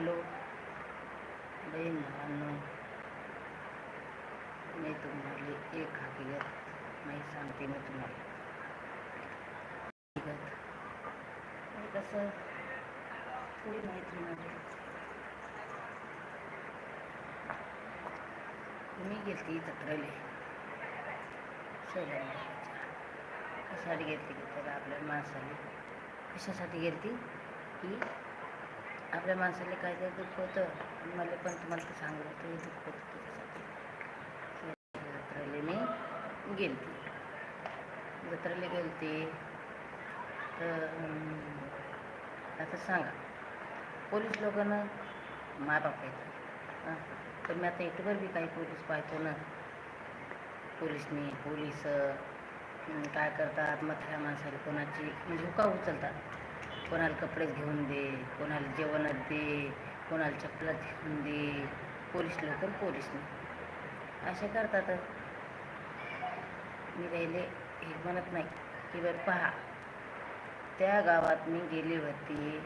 Hello बहीण भावांनो मी तुम्हाला एक हकीकत नाही सांगते मी तुम्हाला. हकीकत. कसं? थोडी माहिती म्हणजे मी गेलती जत्रेले. सैलाच्या कशासाठी गेलती? की त्याला आपल्या माणसाने. कशासाठी गेलती? की आपल्या माणसाला काहीतरी दुःख होतं. आणि मला पण तुम्हाला ते सांगत होतं हे दुःख होतं त्याच्यासाठी जत्रेला मी गेलती. जत्रेला गेलती. तर आता सांगा. पोलीस लोकांना मायबाप आहेत हां. पण मी आता युट्यूबवर बी काही पोलीस पाहतो ना. पोलिसनी पोलीस काय करतात? मथऱ्या माणसाला कोणाची? म्हणजे हुका उचलतात. कोणाला कपडेच घेऊन दे कोणाला जेवणात दे कोणाला चपलात घेऊन दे पोलीस लोक पोलीसने असे करतात. मी राहिले हे म्हणत नाही की बरं पहा त्या गावात मी गेली होती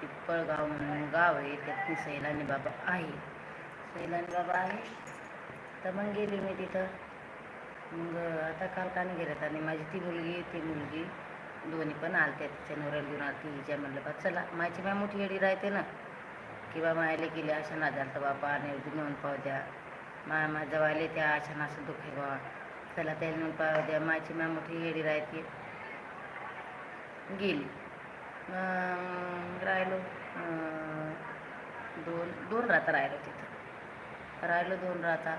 पिप्पळगाव म्हणून गाव आहे त्यातनी सैलानी बाबा आहे. सैलानी बाबा आहे. तर मग गेली मी तिथं. मग आता काल कानी गेल्यात आणि माझी ती मुलगी ती मुलगी दोन्ही पण आलत्या तिच्या नवऱ्याला घेऊन आलती हिच्या म्हणलं बा चला माझी माय मोठी येडी राहते ना. किंवा मायाला गेले अशा ना झालं तर बापा आणि नेऊन पाहू द्या. मा माझं जवाले त्या अशा नासं दुखे बा चला त्याला नेऊन पाहू द्या. माझी माय मोठी येडी राहते. गेली. मग राहिलो दोन दोन राहता राहिलो तिथं. राहिलो दोन राहता.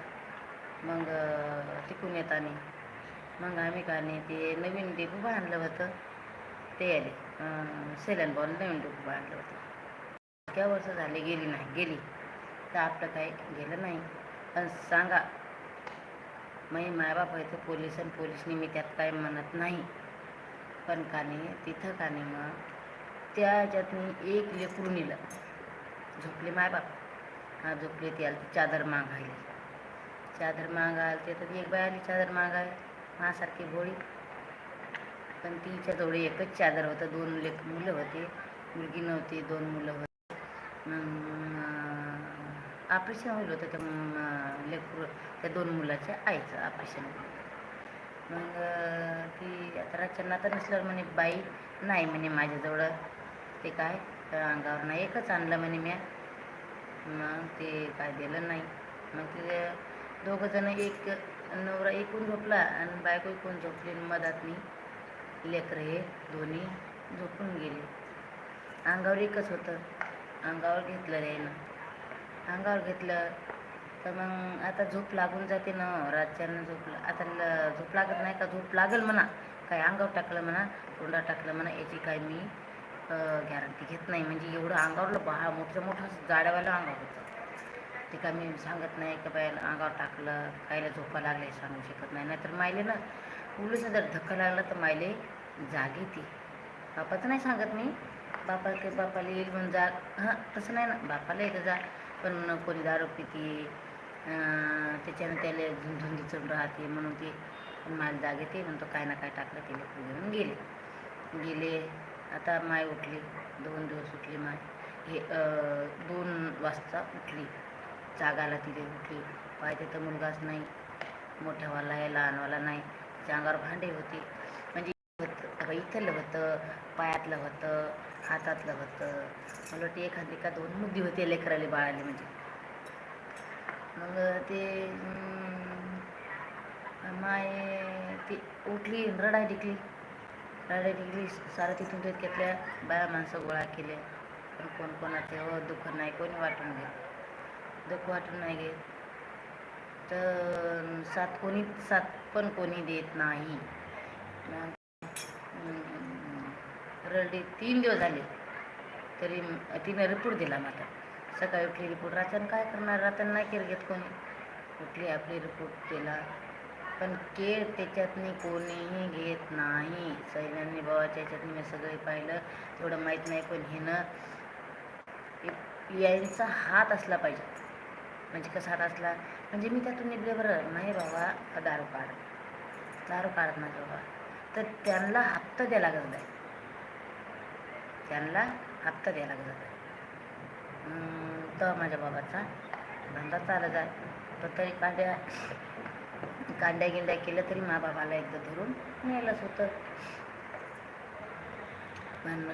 मग टिकून तिकून येताना मग आम्ही का नाही ते नवीन डेपू बांधलं होतं. ते आले सेलन बॉल नवीन डेपू बांधलं होतं. इतक्या वर्ष झाले गेली नाही गेली. तर आपलं काही गेलं नाही. पण सांगा मी मायबाप आहे तर पोलीस आणि पोलिसनी मी त्यात काय म्हणत नाही. पण का नाही तिथं का नाही मग त्याच्यात मी एक लेकरू नेलं. झोपले मायबाप. हा झोपले ती आली चादर मागायला. चादर मागायला ते तर एक बाय आली चादर मागाय मासारखी भोळी पण तिच्याजवळ एकच चादर होतं. दोन लेक मुलं होते. मुलगी नव्हती दोन मुलं होती. ऑपरेशन होईल होतं त्या लेकरू त्या दोन मुलाच्या आईचं ऑपरेशन मग ती आता रातच्या तर नसल्यावर म्हणे बाई नाही म्हणे माझ्याजवळ. ते काय? अंगावर नाही. एकच आणलं म्हणे म्या. मग ते काय दिलं नाही. मग ते दोघंजणं एक नवरा एकूण झोपला आणि बायको एकूण झोपली आणि नाही लेकरं हे दोन्ही झोपून गेले. अंगावर एकच होतं. अंगावर घेतलं यानं अंगावर घेतलं तर मग आता झोप लागून जाते ना. रातच्यानं झोप आता ल- झोप लागत नाही का? झोप लागेल म्हणा. काय अंगावर टाकलं म्हणा तोंडात टाकलं म्हणा याची काय मी गॅरंटी घेत नाही. म्हणजे एवढं अंगावरलं बहा मोठं मोठं जाड्यावालं अंगावर होतं. ते का मी सांगत नाही का बायला अंगावर टाकलं कायला झोपा लागले सांगू शकत नाही. नाहीतर मायले ना उलूचा जर धक्का लागला तर मायले जागी ती. बापाचं नाही सांगत मी. बापा की बापाला येईल म्हणून जा. हां तसं नाही ना. बापाला येतं जा. पण कोणी दारू पिती त्याच्यानं त्याला धुंदी चढ राहते म्हणून ते माल जागे ते म्हणतो काय ना काय टाकलं ते लोक घेऊन गेले. गेले. आता माय उठली. दोन दिवस उठली माय. हे दोन वाजता उठली. जागाला तिथे उठली पाहिजे तर मुलगाच नाही. मोठ्यावाला आहे लहानवाला नाही. तिच्या अंगावर भांडे होती. म्हणजे होतं. इथलं होतं पायातलं होतं हातातलं होतं. मला वाटते एखादी का दोन मुद्दी होते लेकराले बाळाले म्हणजे. मग ते माय ती उठली रडाय टिकली रडाय टिकली सारं तिथून ते घेतल्या. बाया माणसं गोळा केल्या. पण कोण कोणाचे हो दुःख नाही कोणी वाटून घेत. दुःख वाटून नाही घेत. तर साथ कोणी साथ पण कोणी देत नाही. मग, तीन दिवस झाले. तरी तिने रिपोर्ट दिला मला. सकाळी उठली रिपोर्ट रातन काय करणार? रातन नाही केअर घेत कोणी. उठली आपली रिपोर्ट केला. पण केअर त्याच्यातनी कोणीही घेत नाही. सैन्यांनी भावाच्या याच्यातनी मी सगळे पाहिलं. तेवढं माहीत नाही पण हिनं यांचा हात असला पाहिजे. म्हणजे कसा असला म्हणजे मी त्यातून निघले बरं. नाही बाबा दारू काढ. दारू काढत नाही बाबा. तर त्यांना हप्ता द्यायला लागत नाही. त्यांना हप्ता द्यायला लागत नाही. तर माझ्या बाबाचा धंदा चालत आहे. तर तरी कांड्या कांड्या गिंड्या केल्या तरी मा बाबाला एकदा धरून न्यायलाच होतं. पण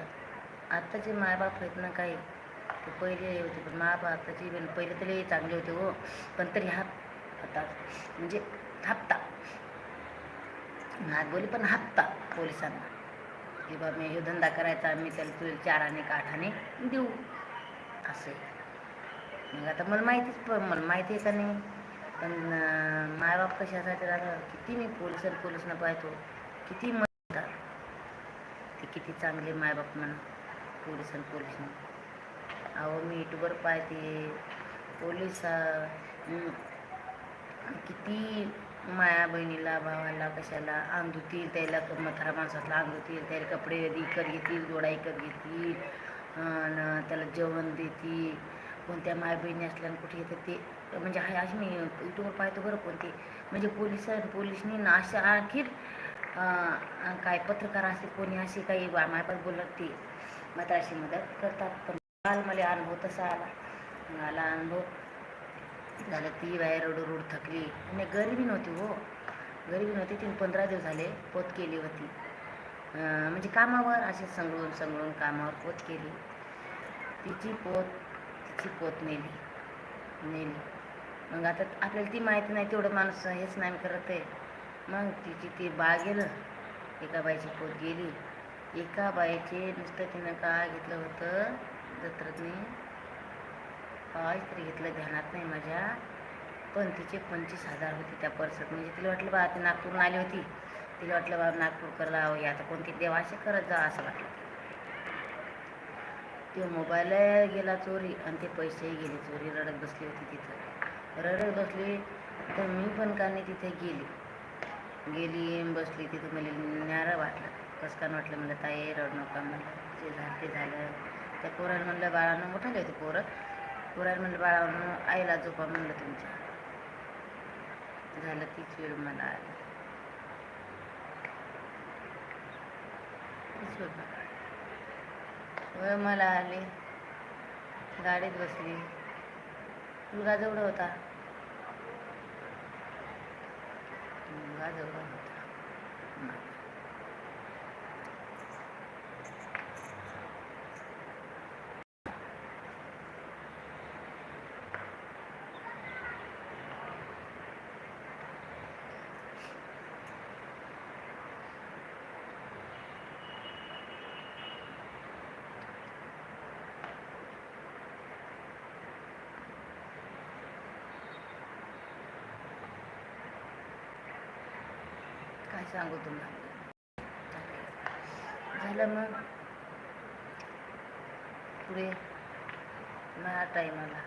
आत्ताचे मायबाप आहेत ना काही ते पहिले होते पण माबाप आत्ताची पण पहिले तरी चांगले होते हो. पण तरी हात आता म्हणजे हापता नाग बोली पण हापता पोलिसांना. की बा मी हे धंदा करायचा मी त्याला तुला चार आणि आठ आठाने देऊ. असं. मग आता मला माहितीच पण मला माहिती आहे का नाही? पण मायबाप कशासाठी राहतात किती मी पोलीस पोलिसनं पाहतो. किती म्हणतात ते किती चांगले मायबाप म्हणा पोलीस आणि पोलिसनं. अहो मी युट्यूबवर पाहते. पोलीस किती माया बहिणीला भावाला कशाला अंग त्याला क- म्हातारा माणसातला अंग त्याला कपडे इकत घेतील गोडा इकत घेतील त्याला जेवण देतील कोणत्या माया बहिणी असल्या कुठे येतात ते म्हणजे हाय अशी मी युट्यूबवर पाहतो बरं कोणते म्हणजे पोलीस पोलिसनी ना अशा आणखी काय पत्रकार असतील कोणी अशी काही मायपात बोलत ते मात्र अशी मदत करतात. पण काल मला अनुभव तसा आला. मला अनुभव झालं ती बाहेर रोड रोड थकली. आणि गरिबी नव्हती हो. गरिबी नव्हती तीन पंधरा दिवस झाले पोत केली होती. म्हणजे कामावर असे संगळून संगळून कामावर पोत केली. तिची पोत तिची पोत नेली. नेली. मग आता आपल्याला ती माहिती नाही तेवढं माणूस हेच नाही करत आहे. मग तिची ती बाळ गेलं. एका बाईची पोत गेली. एका बाईचे नुसतं तिनं का घेतलं होतं? जत्रातनी काय तरी घेतलं ध्यानात नाही माझ्या. पण तिचे पंचवीस हजार होते त्या पर्सात. म्हणजे तिला वाटलं बा ती नागपूरला आली होती. तिला वाटलं बा नागपूरकरला हवी आता कोणती देवाशी असे करत जा असं वाटलं. ते मोबाईल गेला चोरी आणि ते पैसेही गेले चोरी. रडत बसली होती तिथं. रडत बसली तर मी पण का नाही तिथे गेली. गेली बसली तिथं. मला न्यारं वाटलं. कसं काय वाटलं? म्हणलं ताई रड नका. म्हणलं जे झालं ते झालं. त्या पोरानं म्हणलं बाळानं मोठं होते पोरं. पोरानं म्हणलं बाळानं आईला झोपा म्हणलं तुमच्या. झालं तीच वेळ मला आली. तीच वेळ मला आली. वेळ मला आली. गाडीत बसली. मुलगा जवळ होता. मुलगा जवळ होता काय सांगू तुम्हाला. झालं मग. पुढे. माझ्या टायमाला